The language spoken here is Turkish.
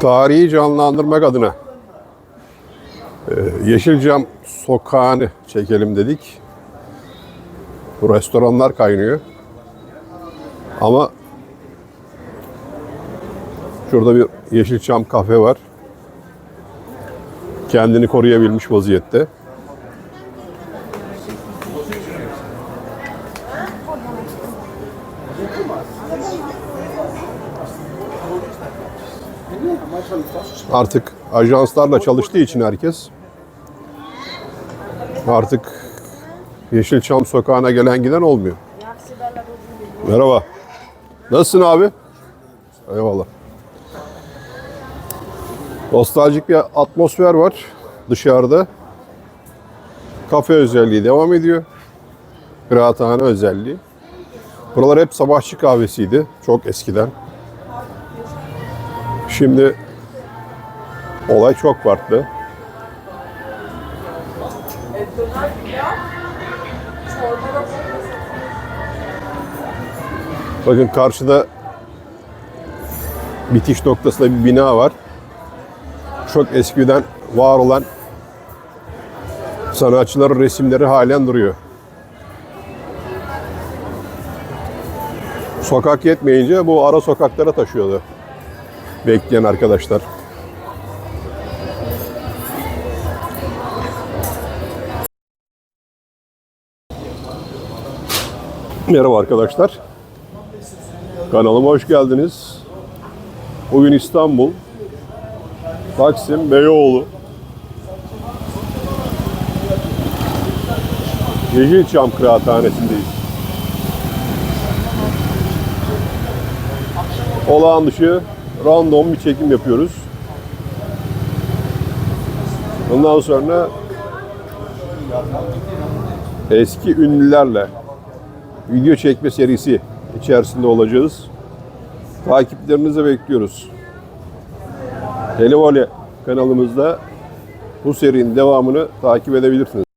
Tarihi canlandırmak adına e, Yeşilcam sokağını çekelim dedik. Bu restoranlar kaynıyor. Ama şurada bir Yeşilçam kafe var. Kendini koruyabilmiş vaziyette. Artık ajanslarla çalıştığı için herkes artık Yeşilçam sokağına gelen giden olmuyor. Merhaba. Nasılsın abi? Eyvallah. Nostaljik bir atmosfer var dışarıda. Kafe özelliği devam ediyor. Kıraathane özelliği. Buralar hep sabahçı kahvesiydi. Çok eskiden. Şimdi olay çok farklı. Bakın karşıda bitiş noktasında bir bina var. Çok eskiden var olan sanatçıların resimleri halen duruyor. Sokak yetmeyince bu ara sokaklara taşıyordu. Bekleyen arkadaşlar. Merhaba arkadaşlar. Kanalıma hoş geldiniz. Bugün İstanbul, Taksim, Beyoğlu. Yeşilçam Kıraathanesi'ndeyiz. Olağan dışı random bir çekim yapıyoruz. Ondan sonra eski ünlülerle video çekme serisi içerisinde olacağız. Takiplerinizi bekliyoruz. Televole kanalımızda bu serinin devamını takip edebilirsiniz.